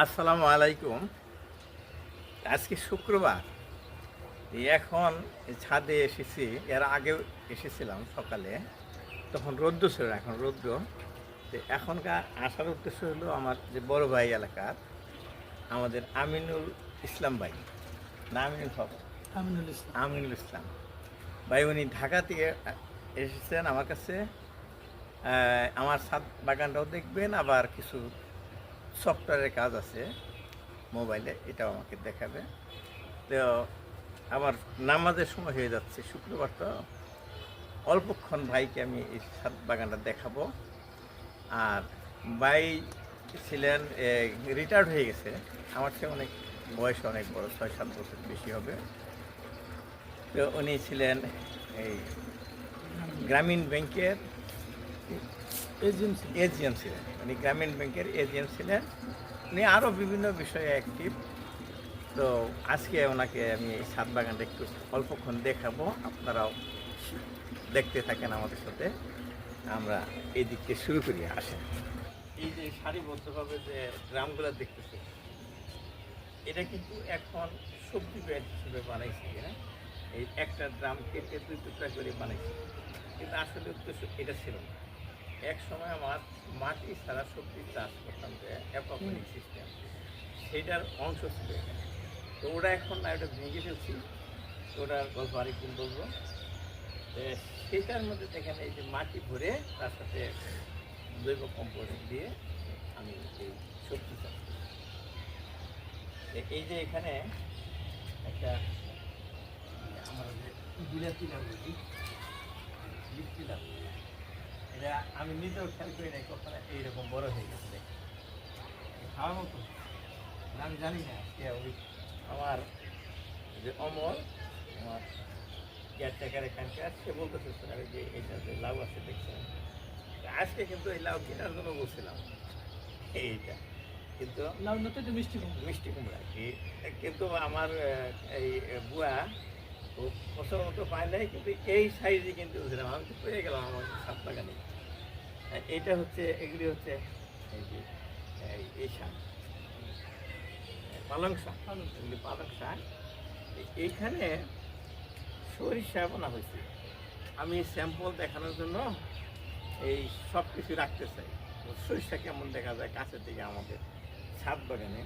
আসসালামু আলাইকুম। আজকে শুক্রবার। এখন ছাদে এসেছি। এর আগেও এসেছিলাম সকালে। তখন রৌদ্র ছিল এখন রৌদ্র। এখনকার আসার উদ্দেশ্য হলো আমার যে বড় ভাই এলাকার আমাদের আমিনুল ইসলাম ভাই। না আমিনুল হক। আমিনুল ইসলাম। আমিনুল ইসলাম। ভাই উনি ঢাকা থেকে এসেছেন আমার কাছে। আমার ছাদ বাগানটাও দেখবেন আবার কিছু সফটওয়্যারের কাজ আছে, মোবাইলে, এটাও আমাকে দেখাবে। তো আমার নামাজের সময় হয়ে যাচ্ছে, শুক্রবার তো অল্পক্ষণ ভাইকে আমি এই ছাদ বাগানটা দেখাবো। আর ভাই ছিলেন রিটায়ার্ড হয়ে গেছে। আমার চেয়ে অনেক বয়স অনেক বড় ছয় সাত বছর বেশি হবে। তো উনি ছিলেন এই গ্রামীণ ব্যাংকের এজেন্সি। এজিএম ছিলেন উনি গ্রামীণ ব্যাংকের এজিএম ছিলেন উনি আরও বিভিন্ন বিষয়ে অ্যাক্টিভ তো আজকে ওনাকে আমি এই ছাদ বাগানটা একটু অল্পক্ষণ দেখাবো। আপনারাও দেখতে থাকেন আমাদের সাথে। আমরা এই দিক থেকে শুরু করি আসেন। এই যে সারিবদ্ধভাবে যে ড্রামগুলো দেখতেছে এটা কিন্তু এখন সবজি ব্যাগ হিসেবে বানাইছে হ্যাঁ? এই একটা ড্রাম কেটে দুই টুকরা করে বানাইছে। কিন্তু আসলে উদ্দেশ্য এটা ছিল না। এক সময় আমার মাটি ছাড়া সবজি চাষ করতাম যে অ্যাকোয়াপনিক সিস্টেম সেটার অংশ ছিল তো ওটা এখন না, ওটা ভেঙে ফেলছি। ওটার গল্প আরেকদিন বলব সেটার মধ্যে দেখেন এই যে মাটি ভরে তার সাথে জৈব কম্পোস্ট দিয়ে আমি এই সবজি চাষ এই যে এখানে একটা আমার বিলাতি লাউ বলি লিপ্তি লাউ আমি নিজেও খেয়াল করি নাই কখনো এইরকম বড় হয়ে গেছে দেখে। খাওয়ার মতো। না, আমি জানি না কে ওই আমার যে অমর আমার কেয়ারটেকার এখানকার সে বলতেছে স্যার যে এটা যে লাউ আছে দেখছেন? আজকে কিন্তু এই লাউ কেনার জন্য বলছিলাম। এইটা। কিন্তু লাউনাতে তো মিষ্টি কম মিষ্টি কুমড়া। কি কিন্তু আমার এই বুয়া ও ফসল মতো পায় নাই কিন্তু এই সাইজে কিন্তু বুঝলাম আমি তো পেয়ে গেলাম আমার সাত বাগানে আর এইটা হচ্ছে, এগুলি হচ্ছে এই যে, এই- শাক। পালং শাক পালং শাক। এইখানে সরিষা বোনা হয়েছে। আমি স্যাম্পল দেখানোর জন্য এই সব কিছু রাখতে চাই। সরিষা কেমন দেখা যায় কাছের দিকে আমাদের ছাদ বাগানে?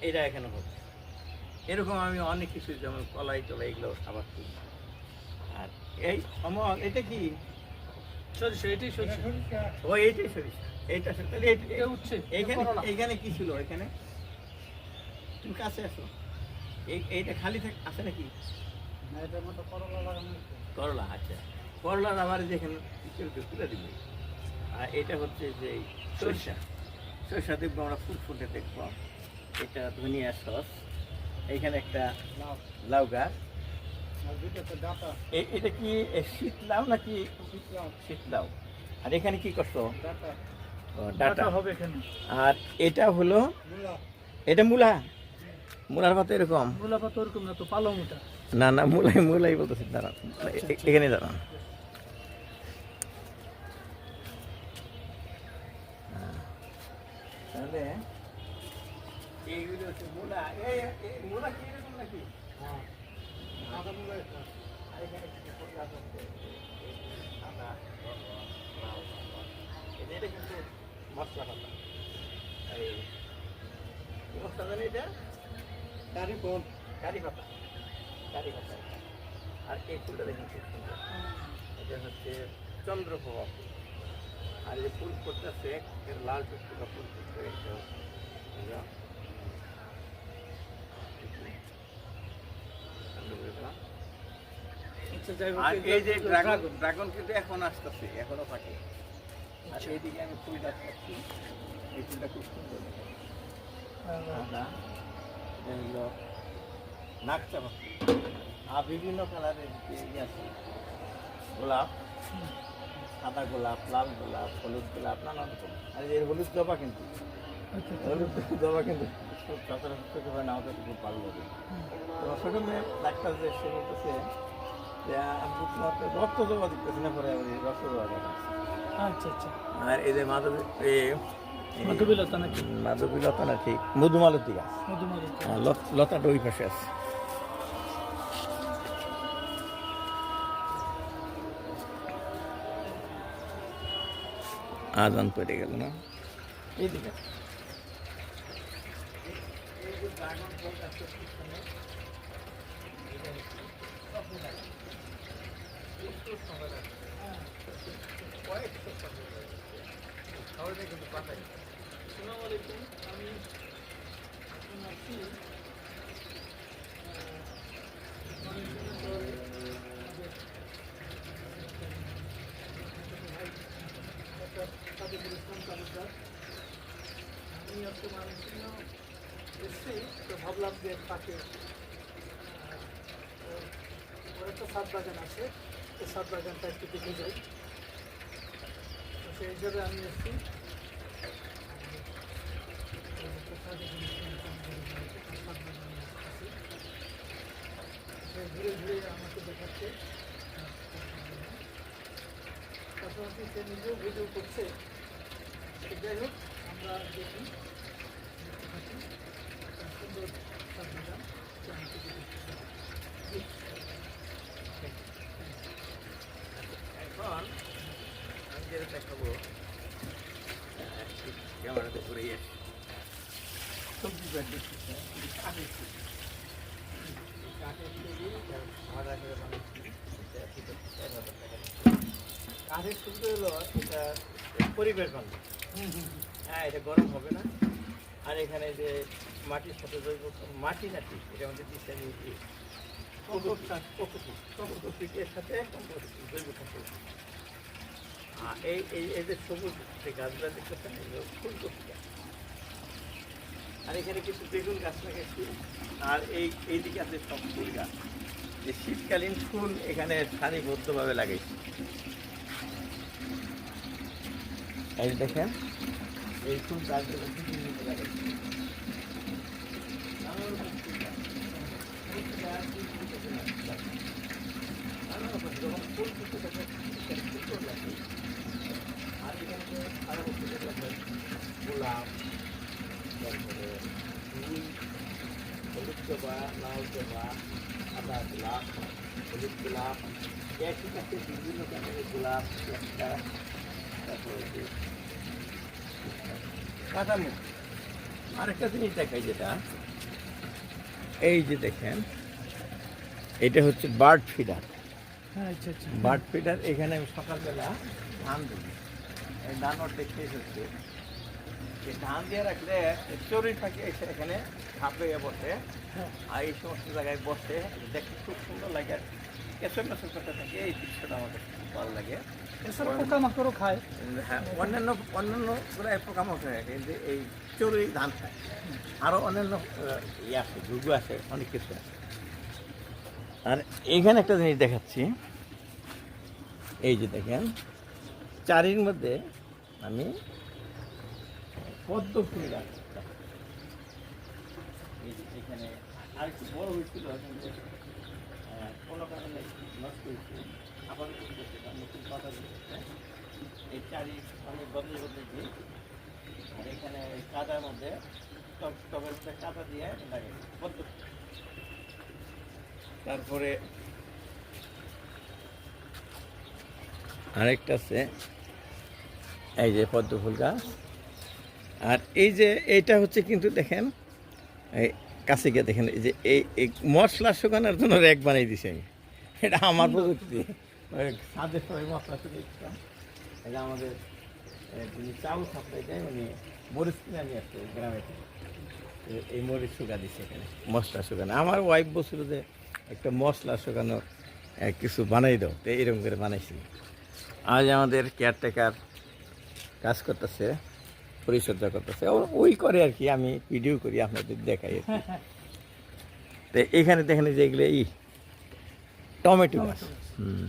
এটা এখানে হচ্ছে এরকম আমি অনেক কিছু যেমন কলাই টলাই এগুলো খাবার করি। আর এই অমল এটা কি সরিষা এটাই সরিষা। ও এইটাই সরিষা এইটা। তাহলে এটা উঠছে। এইখানে কি ছিল এখানে? তুমি কাছে আসো। এইটা খালি থাক আছে নাকি? করলা আচ্ছা। করলার আবার যেখানে তুলে দিবে। আর এটা হচ্ছে যে সরিষা। সরিষা দেখব আমরা ফুল ফুটে দেখব। এটা ধনিয়া সস। এইখানে একটা লাউ গাছ। এটা কি এ, শীত লাউ নাকি শীত লাউ আর এখানে কি করছ? ডাটা। ডাটা হবে এখানে। আর এটা হলো? এটা মূলা? মূলার পাতা এরকম? গোলাপ পাতা ওরকম না তো পালং ওটা না না মূলাই মূলাই বলতেছি দাঁড়ান। এখানে দাঁড়ান। তাহলে এইগুলো হচ্ছে মূলা। এই এই মূলা কি এরকম নাকি আর এখানে কিছু ফুল গাছ আছে। আদা, লাউ, এটা কিন্তু মশলা পাতা এই মশলা জানি এটা কারি কারি পাতা কারি পাতা আর এই ফুলটা দেখুন খুব সুন্দর। এটা হচ্ছে চন্দ্রপ্রভা ফুল। আর এই ফুল করতেছে এর লাল টুকটুকা ফুল করতে এটা এটা আচ্ছা যাই হোক আর এই যে ড্রাগন ড্রাগন কিন্তু এখন আসতেছে এখনও থাকে। আর এইদিকে আমি ফুল গাছ এই ফুলটা খুব সুন্দর। নাকচা আর বিভিন্ন কালারের ইয়ে আছে গোলাপ সাদা গোলাপ লাল গোলাপ হলুদ গোলাপ নানা রকম। আর এর হলুদ জবা কিন্তু। আচ্ছা, আচ্ছা। হলুদ জবা কিন্তু খুব সচরাচর চোখে না আমাদের খুব ভালো লাগে। ছোটো মেয়ে ডাক্তার যে সে বলতেছে রক্ত না পরে আচ্ছা আচ্ছা। আর এই যে মাধব এই মাধবীলতা নাকি? মাধবীলতা না ঠিক মধুমালতী গাছ মধুমালতা হ্যাঁ, লতাটা ওই পাশে আছে। আজান পড়ে গেল না? এইদিকে আসসালামু আলাইকুম আমি এখন আছি সাদেকুল ইসলাম তালুকদার আমি আজকে ময়মনসিংহ এসেছি তো ভাবলাম যে তাকে ওর একটা সাত বাগান আছে এই সাত বাগানটা একটু দেখে যাই। তো সেই হিসাবে আমি এসেছি ঘুরে ঘুরে আমাকে দেখাচ্ছে। পাশাপাশি সে নিজেও ভিডিও করছে। তো যাই হোক, আমরা দেখি। সুন্দর সাজানো সে আমাকে দেখাচ্ছে। এখন আমি যেটা দেখাবো ক্যামেরাতে ঘুরে এসে সবজি ব্যাগ দেখতেছে কাঠের তৈরি। এই কাঠের তৈরি যারা ভাড়া করে বানাচ্ছি, এটা দুটো এক হাজার টাকা দিচ্ছে। কাঠের সুবিধা হলো এটা পরিবেশ বান্ধব। হ্যাঁ এটা গরম হবে না আর এখানে যে মাটির সাথে জৈব মাটি না ঠিক এটা আমাদের দিচ্ছে। এর সাথে জৈব। এই এই এই যে সবুজ যে গাছগুলো দেখতেছেন, এগুলো ফুলকপি গাছ আর এখানে কিছু বেগুন গাছ লাগাইছি আর এই এইদিকে আছে সব ফুল গাছ। যে শীতকালীন ফুল এখানে সারিবদ্ধভাবে লাগাইছি এই দেখেন, এই ফুল গাছগুলো নানা রকম ফুল গাছ। ফুল গাছ, বিভিন্ন গাছ। নানা রকম যখন ফুল ফুটে থাকে, সেখানে সুন্দর লাগে। আর এখানে যে আরও ফুলের লাগে, গোলাপ তারপরে ফুল হলুদ জবা লাল জবা সাদা গোলাপ হলুদ গোলাপ একই বিভিন্ন ধরনের গোলাপ একটা তারপরে যে কাঠামো আরেকটা জিনিস দেখাই যেটা। এই যে দেখেন এটা হচ্ছে বার্ড ফিডার। হ্যাঁ আচ্ছা আচ্ছা। বার্ড ফিডার এখানে আমি সকালবেলা ধান দিই। ধান শেষ হচ্ছে এই ধান দিয়ে রাখলে চড়ুই পাখি এসে এখানে ঝাঁপে বসে। হ্যাঁ। আর এই সমস্ত জায়গায় বসে দেখতে খুব সুন্দর লাগে আর করতে থাকে এই দৃশ্যটা খুব ভালো লাগে। এছাড়া পোকামাকড়ও খায়। হ্যাঁ অন্যান্য অন্যান্য পোকামাকড় কিন্তু এই চড়ুই ধান খায়। আরও অন্যান্য ইয়ে আছে ঘুঘু আছে অনেক কিছু আছে। আর এখানে একটা জিনিস দেখাচ্ছি। এই যে দেখেন চারির মধ্যে আমি পদ্ম ফুল গাছ। এখানে আর একটু বড় হয়েছিল কোনো কারণে নষ্ট হয়েছে, আবার নতুন পাতা দিচ্ছে। এই চারি আমি বদলে বদলে দিই আর এখানে এই কাদার মধ্যে টব টবের মধ্যে কাদা দিয়ে লাগে তারপরে আরেকটা আছে, এই যে পদ্ম ফুল গাছ। আর এই যে, এইটা হচ্ছে কিন্তু দেখেন, এই কাছে গিয়ে দেখেন এই যে এই মশলা শুকানোর জন্য র্যাক বানিয়ে দিছি আমি। এটা আমার প্রযুক্তি। ওই সবাই মশলা শুকিয়ে দিতাম এটা আমাদের যিনি চাউল সাপ্লাই দেয় উনি মরিচ কিনে নিয়ে আসছে গ্রামে। এই মরিচ শুকা দিচ্ছে এখানে। মশলা শুকানো। আমার ওয়াইফ বলছিল যে একটা মশলা শুকানো কিছু বানাই দাও। তো এরকম করে বানাইছি। আজ আমাদের কেয়ারটেকার কাজ করতেছে। পরিচর্যা করতেছে। ওই করে আর কি আমি ভিডিও করি আপনাদের দেখাই আর কি। তো এখানে দেখেন যে এগুলো ই টমেটো গাছ। হুম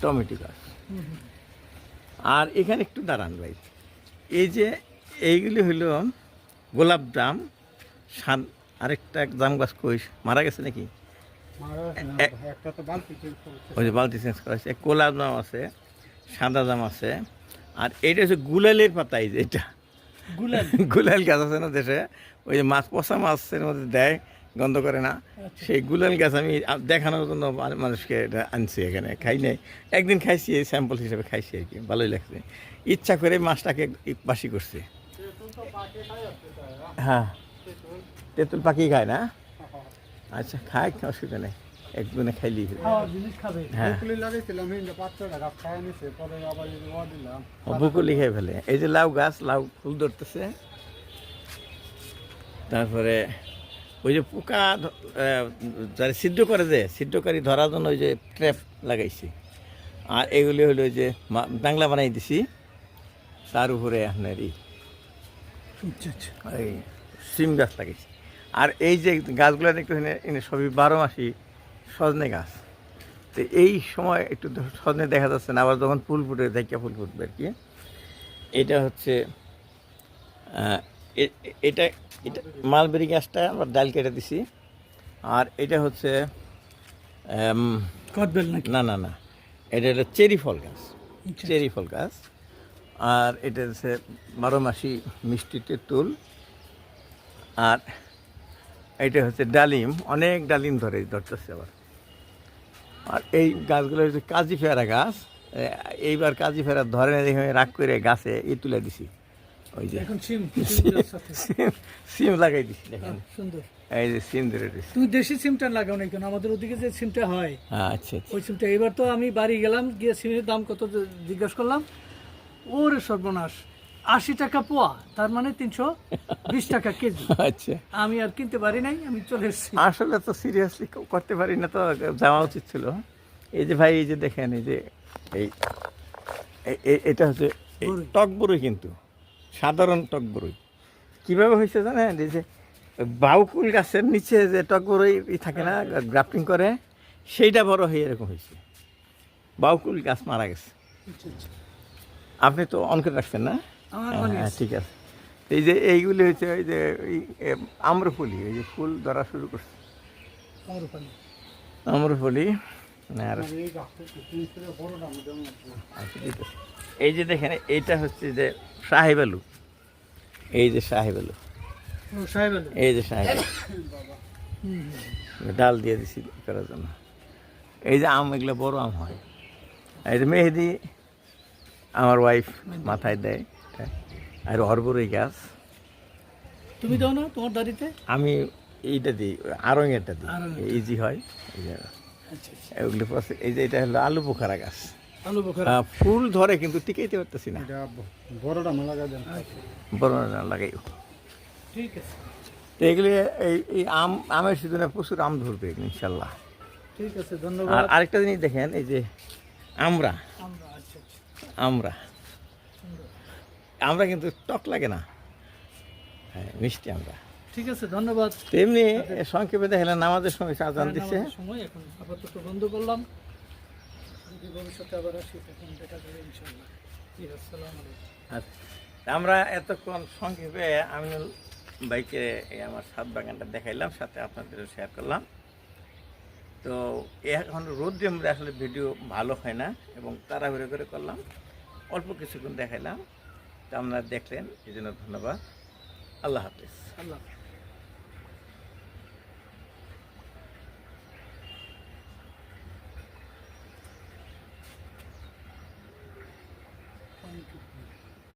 টমেটো গাছ। আর এখানে একটু দাঁড়ান ভাই। এই যে এইগুলি হইল গোলাপ জাম সান আরেকটা জাম গাছ কই মারা গেছে নাকি? ওই যে বালতি চেঞ্জ করা হয়েছে গোলাপ জাম আছে সাদা জাম আছে আর এটা হচ্ছে গুলালের পাতা এই যে এটা। গুলেন গুলাল গাছ আছে না দেশে? ওই যে মাছ পচা মাছের মধ্যে দেয় গন্ধ করে না। আচ্ছা। সেই গুলাল গাছ আমি দেখানোর জন্য মানুষকে এটা আনছি এখানে খাই নাই। একদিন খাইছি এই স্যাম্পল হিসেবে খাইছি আর কি ভালোই লাগছে। ইচ্ছা করে মাছটাকে বাসি করছে। হ্যাঁ। তেঁতুল পাখি খায় না? আচ্ছা খায় অসুবিধা নেই। একদিনে খাইলি। খাওয়ার জিনিস খাবে। হ্যাঁ। বকুলি লাগাইছিলাম হিন্দে পাঁচশো টাকা খায় নিছে পরে আবার এই যে দিলাম। বকুলি খেয়ে ফেলে। এই যে লাউ গাছ লাউ ফুল ধরতেছে। তারপরে ওই যে পোকা যারা সিদ্ধ করে যে সিদ্ধকারী ধরার জন্য ওই যে ট্র্যাপ লাগাইছি। আর এগুলি হলো ওই যে বাংলা বানাই দিছি। তার উপরে আপনার ই আচ্ছা আচ্ছা। এই সিম গাছ লাগাইছি। আর এই যে গাছগুলো দেখতে এনে সবই বারো মাসি সজনে গাছ। তো এই সময় একটু সজনে দেখা যাচ্ছে না আবার যখন ফুল ফুটে দেখা ফুল ফুটবে আর কি। এটা হচ্ছে এটা এটা মালবেরি গাছটা আবার ডাল কেটে দিছি। আর এটা হচ্ছে কদবেল না না না এটা হলো চেরি ফল গাছ আচ্ছা। চেরি ফল গাছ। আর এটা হচ্ছে বারো মাসি মিষ্টি তেঁতুল। আর এটা হচ্ছে ডালিম অনেক ডালিম ধরে ধরতেছে আবার। আর এই গাছগুলো হচ্ছে কাজি ফেরা গাছ। এইবার কাজি ফেরা ধরে না দেখে রাগ করে গাছে ই তুলে দিছি। ওই যে এখন সিম সাথে। সিম লাগাই দিছি দেখেন। সুন্দর। এই যে সিম ধরে তুমি দেশি সিমটা লাগাও না কেন? আমাদের ওদিকে যে সিমটা হয় হ্যাঁ আচ্ছা আচ্ছা। ওই সিমটা। এবার তো আমি বাড়ি গেলাম গিয়ে সিমের দাম কত জিজ্ঞেস করলাম ওরে সর্বনাশ। আশি টাকা পোয়া তার মানে তিনশো বিশ টাকা কেজি। আচ্ছা। আমি আর কিনতে পারি নাই আমি চলে এসেছি। আসলে তো সিরিয়াসলি করতে পারি না তো যাওয়া উচিত ছিল। এই যে ভাই এই যে দেখেন এই যে এই এটা হচ্ছে। টক বড়ই কিন্তু সাধারণ টক বড়ই কীভাবে হয়েছে জানেন? এই যে বাউকুল গাছের নিচে যে টক বড়ই থাকে না গ্রাফটিং করে সেইটা বড় হয়ে এরকম হয়েছে। বাউকুল গাছ মারা গেছে। আপনি তো অন করে রাখছেন না? আমার হ্যাঁ, মনে হ্যাঁ। ঠিক আছে এই যে এইগুলি হচ্ছে ওই যে এই এ, এই যে ফুল ধরা শুরু করছে। আম্রফুলি আর এই যেমন আচ্ছা। এই যে দেখেন এইটা হচ্ছে যে সাহেব আলু এই যে সাহেব আলু। এই যে সাহেব। ডাল দিয়ে দিছি করার জন্য এই যে আম এগুলো বড় আম হয় এই যে মেহেদি আমার ওয়াইফ মাথায় দেয়। আর হরবরই গাছ। তুমি দাও না তোমার দাড়িতে? আমি এইটা দিই আরঙেরটা দিই। ইজি হয়। এই যে আচ্ছা আচ্ছা। এগুলো এই যে এটা হলো আলু পোখারা গাছ। আলু ফুল ধরে কিন্তু টিকাইতে পারতেছি না। এটা বড় দাম লাগা দেন। বড় না লাগাই। ঠিক আছে। তো এগুলি এই এই আম আমের সিজনে প্রচুর আম ধরবে ইনশাল্লাহ। ঠিক আছে আর ধন্যবাদ। আরেকটা জিনিস দেখেন এই যে আমরা আমরা আচ্ছা আচ্ছা আমরা সুন্দর। আমরা কিন্তু টক লাগে না। হ্যাঁ মিষ্টি আমরা। ঠিক আছে ধন্যবাদ। তেমনি সংক্ষেপে দেখলেন নামাজের সময় আজান হ্যাঁ, দিচ্ছে। সময় এখন আপাতত বন্ধ করলাম। যদি ভবিষ্যতে আবার আসি তখন দেখা যাবে ইনশাল্লাহ জি আসসালামু আলাইকুম। আচ্ছা আমরা এতক্ষণ সংক্ষেপে আমিনুল বাইকে আমার সাত বাগানটা দেখাইলাম সাথে আপনাদেরও শেয়ার করলাম। তো এখন রোদ্রে মধ্যে আসলে ভিডিও ভালো হয় না এবং তাড়াহুড়ো করে করলাম। অল্প কিছুক্ষণ দেখাইলাম। তো আপনারা দেখলেন এই জন্য ধন্যবাদ। আল্লাহ হাফিজ। আল্লাহ